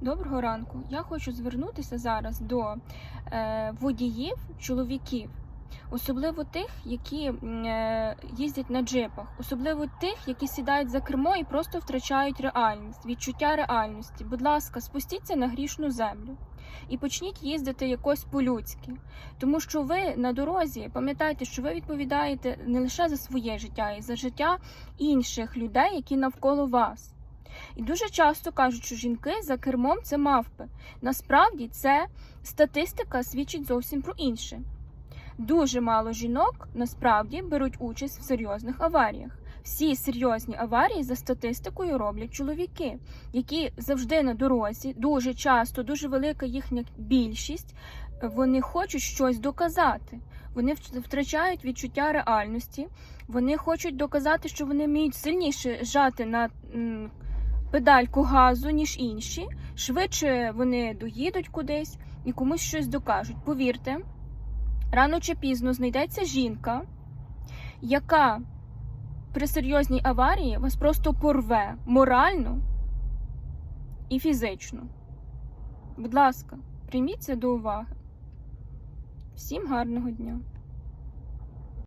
Доброго ранку. Я хочу звернутися зараз до е, водіїв, чоловіків, особливо тих, які е, їздять на джипах, особливо тих, які сідають за кермо і просто втрачають реальність, відчуття реальності. Будь ласка, спустіться на грішну землю і почніть їздити якось по-людськи. Тому що ви на дорозі пам'ятайте, що ви відповідаєте не лише за своє життя, й за життя інших людей, які навколо вас. І дуже часто кажуть, що жінки за кермом це мавпи. Насправді це статистика свідчить зовсім про інше. Дуже мало жінок насправді беруть участь в серйозних аваріях. Всі серйозні аварії за статистикою роблять чоловіки, які завжди на дорозі, дуже часто, дуже велика їхня більшість, вони хочуть щось доказати. Вони втрачають відчуття реальності. Вони хочуть доказати, що вони вміють сильніше жати на педальку газу, ніж інші. Швидше вони доїдуть кудись і комусь щось докажуть. Повірте, рано чи пізно знайдеться жінка, яка при серйозній аварії вас просто порве морально і фізично. Будь ласка, прийміть це до уваги. Всім гарного дня!